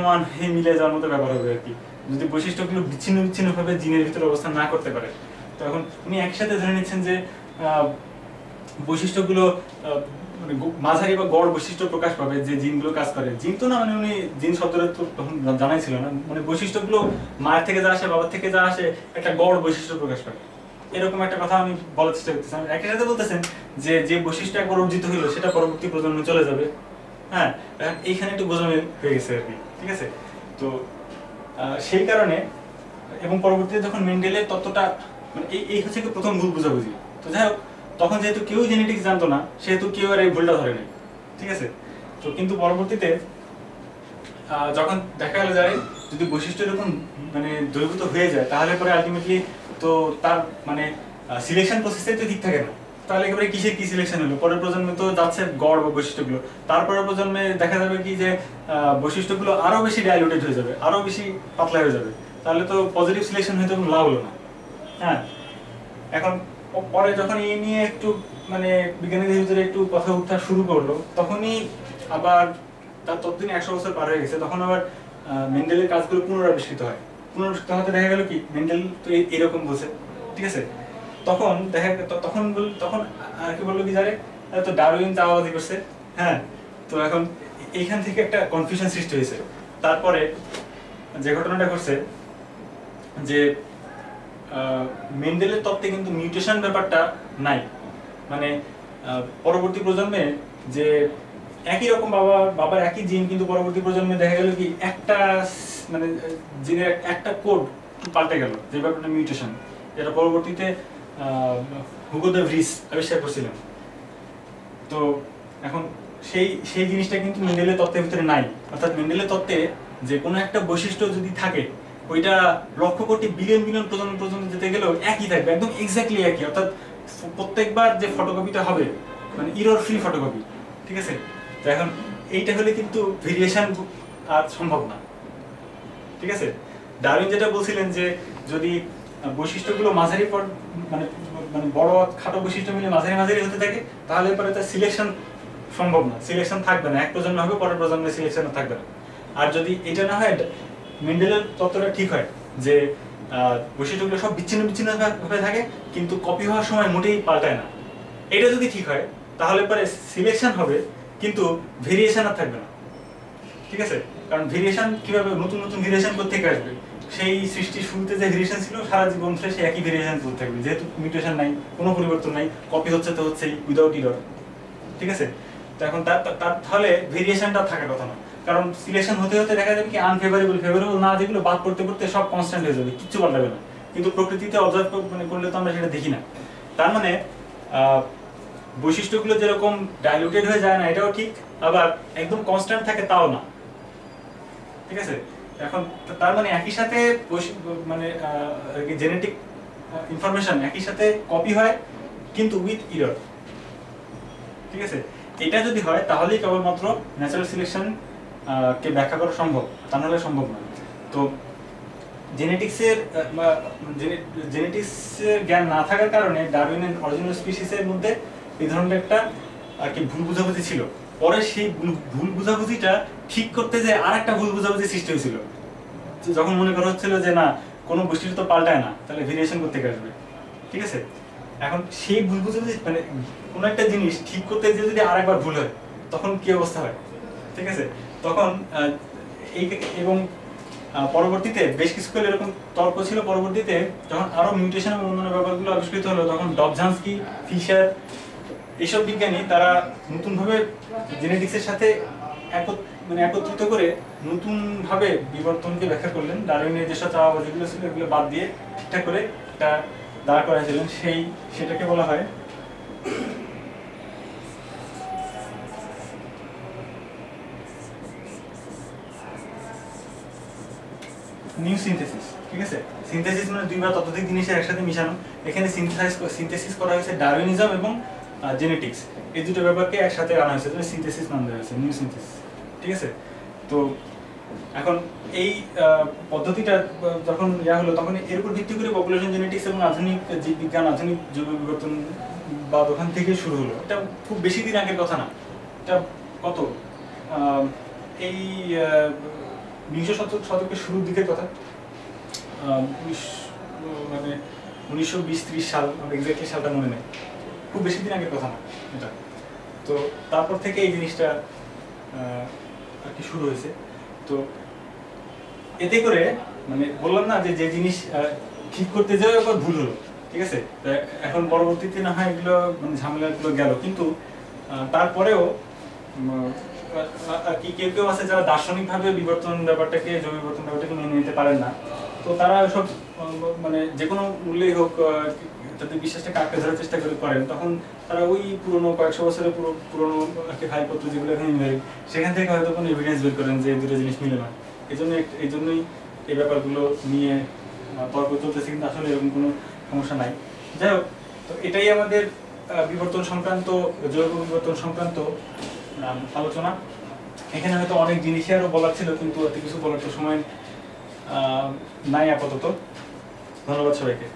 সমান হয়ে মিলে যাওয়ার মতো ব্যাপার হবে আর কি। যদি বৈশিষ্ট্যগুলো বিচ্ছিন্ন বিচ্ছিন্নভাবে জিনের ভিতরে অবস্থান না করতে পারে। তো এখন উনি একসাথে ধরে নিচ্ছেন যে বৈশিষ্ট্যগুলো মানে মাঝারি বা গড় বৈশিষ্ট্য প্রকাশ পাবে যে জিনগুলো কাজ করে। জিন তো না মানে উনি জিন শব্দটা তো তখন জানাই ছিল না। মানে বৈশিষ্ট্যগুলো মায়ের থেকে যা আসে, বাবার থেকে যা আসে, একটা গড় বৈশিষ্ট্য প্রকাশ পাবে। এরকম একটা কথা আমি বলার চেষ্টা করতেছেন একই সাথে বলতেছেন যে যে বৈশিষ্ট্য একবার অর্জিত হইল, সেটা পরবর্তী প্রজন্মে চলে যাবে। হ্যাঁ এইখানে একটু গোজামিল হয়ে গেছে আর কি, ঠিক আছে? তো সেই কারণে এবং পরবর্তীতে যখন মেন্ডেলের তত্ত্বটা মানে এই এই হচ্ছে প্রথম ভুল বুঝাবুঝি। তো যাই হোক, তখন যেহেতু কেউ জেনেটিক্স জানতো না, সেহেতু কেউ আর এই ভুলটা ধরে ঠিক আছে? তো কিন্তু পরবর্তীতে যখন দেখা গেল যায় যদি বৈশিষ্ট্য এরকম মানে দ্রবীভূত হয়ে যায়, তাহলে পরে আলটিমেটলি তো তার মানে সিলেকশন প্রসেসে তো ঠিক থাকে না। তাহলে একেবারে কিসের কি সিলেকশন হলো? পরের প্রজন্মে তো যাচ্ছে গড় বা বৈশিষ্ট্যগুলো। তারপরের প্রজন্মে দেখা যাবে কি যে বৈশিষ্ট্যগুলো আরও বেশি ডাইলুটেড হয়ে যাবে, আরও বেশি পাতলা হয়ে যাবে। তাহলে তো পজিটিভ সিলেকশন হয়তো কোনো লাভ হলো না। হ্যাঁ? এখন পরে যখন এই নিয়ে একটু মানে বিজ্ঞানীদের ভিতরে একটু কথা উঠা শুরু করল, তখনই আবার তার ততদিন একশো বছর পার হয়ে গেছে, তখন আবার মেন্ডেলের কাজগুলো পুনরাবিষ্কৃত হয়। পুনরাবিষ্কৃত হতে দেখা গেল কি মেন্ডেল তো এরকম বলছে, ঠিক আছে? তখন দেখা, তখন তখন আর কি বলল কি জানে? তো ডারউইন চাওয়াবাজি করছে হ্যাঁ? তো এখন এইখান থেকে একটা কনফিউশন সৃষ্টি হয়েছে। তারপরে যে ঘটনাটা ঘটছে, যে মেন্ডেলের তত্ত্বে কিন্তু মিউটেশন ব্যাপারটা নাই। মানে পরবর্তী প্রজন্মে যে একই রকম বাবা, বাবার একই জিন কিন্তু পরবর্তী প্রজন্মে দেখা গেল কি একটা মানে জিনের একটা কোড পাল্টে গেল, যে ব্যাপারটা মিউটেশন যেটা পরবর্তীতে হুগো দ্য ভ্রিস আবিষ্কার করছিলেন। তো এখন সেই সেই জিনিসটা কিন্তু মেন্ডেলের তত্ত্বের ভিতরে নাই। অর্থাৎ মেন্ডেলের তত্ত্বে যে কোনো একটা বৈশিষ্ট্য যদি থাকে, ওইটা লক্ষ কোটি বিলিয়ন বিলিয়ন প্রজন্ম পর্যন্ত যেতে গেলেও একই থাকবে, একদম এক্স্যাক্টলি একই। অর্থাৎ প্রত্যেকবার যে ফটোকপিটা হবে মানে ইরোর ফ্রি ফটোকপি ঠিক আছে? তো এখন এইটা হলে কিন্তু ভেরিয়েশন আর সম্ভব না, ঠিক আছে? ডারউইন যেটা বলছিলেন যে যদি বৈশিষ্ট্যগুলো মাঝারি মানে মানে বড় খাটো বৈশিষ্ট্য মিলে মাঝারি মাঝারি হতে থাকে, তাহলে পরে তার সিলেকশন সম্ভব না। সিলেকশন থাকবে না। এক প্রজন্ম হবে, পরের প্রজন্মে সিলেকশন থাকবে না। আর যদি এটা না হয় মেন্ডেলের তত্ত্বটা ঠিক হয় যে বৈশিষ্ট্যগুলো সব বিচ্ছিন্ন বিচ্ছিন্ন হয়ে থাকে, কিন্তু কপি হওয়ার সময় মোটেই পাল্টায় না। এটা যদি ঠিক হয়, তাহলে পরে সিলেকশন হবে, কিন্তু ভেরিয়েশন আর থাকবে না। ঠিক আছে? কারণ ভেরিয়েশন কীভাবে নতুন নতুন ভেরিয়েশন করতে আসবে? সেই সৃষ্টির শুরুতে যে ভেরিয়েশন ছিল, সারা জীবন ধরে সেই একই ভেরিয়েশন চলতে থাকবে। যেহেতু মিউটেশন নাই, কোনো পরিবর্তন নাই কপি হচ্ছে তো হচ্ছেই উইদাউট ইরর ঠিক আছে? তো এখন তার তার- তাহলে ভেরিয়েশনটা থাকার কথা না। কারণ সিলেকশন হতে হতে দেখা যাবে কি আনফেভারেবল ফেভারেবল না যেগুলো বাদ পড়তে পড়তে সব কনস্ট্যান্ট হয়ে যাবে, কিচ্ছু পাল্টাবে না। কিন্তু প্রকৃতিতে অবজার্ভ মানে করলে তো আমরা সেটা দেখি না। তার মানে বৈশিষ্ট্যগুলো যেরকম ডাইলুটেড হয়ে যায় না, এটাও ঠিক। আবার একদম কনস্ট্যান্ট থাকে, তাও না। ঠিক আছে? এখন তার মানে একই সাথে মানে জেনেটিক ইনফরমেশন একই সাথে কপি হয়, কিন্তু উইথ ইরর ঠিক আছে? এটা যদি হয়, তাহলেই কেবলমাত্র ন্যাচারাল সিলেকশন কে ব্যাখ্যা করা সম্ভব, তা নাহলে সম্ভব না। তো জেনেটিক্সের জেনেটিক্সের জ্ঞান না থাকার কারণে ডারউইনের অরিজিনাল স্পিসিসের মধ্যে এই ধরনের একটা, আর কি ভুল বুঝাবুঝি ছিল। পরে সেই ভুল- বুঝাবুঝিটা ঠিক করতে যে আর একটা ভুল বুঝাবুঝি সৃষ্টি হয়েছিল। যখন মনে করা হচ্ছিল যে না, কোনো বৈশিষ্ট্য তো পাল্টায় না, তাহলে ভেরিয়েশন করতে আসবে। ঠিক আছে? এখন সেই ভুল বুঝাবুঝি মানে কোনো একটা জিনিস ঠিক করতে যে যদি আরেকবার ভুল হয়, তখন কি অবস্থা হয়? ঠিক আছে? তখন এই এবং পরবর্তীতে বেশ কিছু কাল এরকম তর্ক ছিল। পরবর্তীতে যখন আরও মিউটেশন এবং অন্যান্য ব্যাপারগুলো আবিষ্কৃত হলো, তখন ডবঝান্সকি, ফিশার এইসব বিজ্ঞানী তারা নতুনভাবে জেনেটিক্সের সাথে মানে একত্রিত করে নতুন ভাবে বিবর্তনকে ব্যাখ্যা করলেন। ডারউইনের যেসব চাওয়াবাজিগুলো ছিল, এগুলো বাদ দিয়ে ঠিকঠাক করে একটা দাঁড় করাইছিলেন। সেই, সেটাকে বলা হয় নিউ সিনথেসিস ঠিক আছে? সিনথেসিস মানে দুই বা ততোধিক জিনিসের একসাথে মিশানো। এখানে সিনথেসাইজ সিনথেসিস করা হয়েছে ডারউইনিজম এবং জেনেটিক্স এই দুটো ব্যাপারকে একসাথে আনা হয়েছে সিনথেসিস নাম দেওয়া হয়েছে নিউ সিনথেসিস ঠিক আছে? তো এখন এই পদ্ধতিটা যখন ইয়া হলো, তখন এর উপর ভিত্তি করে পপুলেশন জেনেটিক্স এবং আধুনিক জীববিজ্ঞান আধুনিক জৈব বিবর্তন বা ওখান থেকে শুরু হলো। এটা খুব বেশি দিন আগের কথা না। এটা কত? এই বিংশ শতক শতকের শুরুর দিকের কথা। মানে উনিশশো বিশ ত্রিশ সাল আমার সালটা মনে নেই। খুব বেশি দিন আগের কথা না, এটা। তো তারপর থেকে এই জিনিসটা আর কি শুরু হয়েছে। তো এতে করে মানে বললাম না যে যে জিনিস ঠিক করতে যাওয়া একবার ভুল হলো, ঠিক আছে? এখন পরবর্তীতে না হয় এগুলো মানে ঝামেলাগুলো গেল। কিন্তু তারপরেও কি কেউ কেউ আছে যারা দার্শনিকভাবে বিবর্তন ব্যাপারটাকে জৈব বিবর্তন ব্যাপারটাকে মেনে নিতে পারেন না। তো তারা সব মানে যে কোনো মূল্যেই হোক যদি বিশ্বাসটাকে আঁকড়ে ধরার চেষ্টা করে করেন, তখন তারা ওই পুরোনো কয়েকশো বছরের পুরো পুরোনো আর কি যেগুলো এখন ইনভ্যালিড সেখান থেকে হয়তো কোনো এভিডেন্স বের করেন যে দুটো জিনিস মিলে না। এই জন্য এই জন্যই এই ব্যাপারগুলো নিয়ে তর্ক চলতেছে, কিন্তু আসলে এরকম কোনো সমস্যা নাই। যাই হোক, তো এটাই আমাদের বিবর্তন সংক্রান্ত, জৈব বিবর্তন সংক্রান্ত আলোচনা। এখানে হয়তো অনেক জিনিসই আরও বলার ছিল, কিন্তু এত কিছু বলার তো সময় নাই আপাতত। ধন্যবাদ সবাইকে।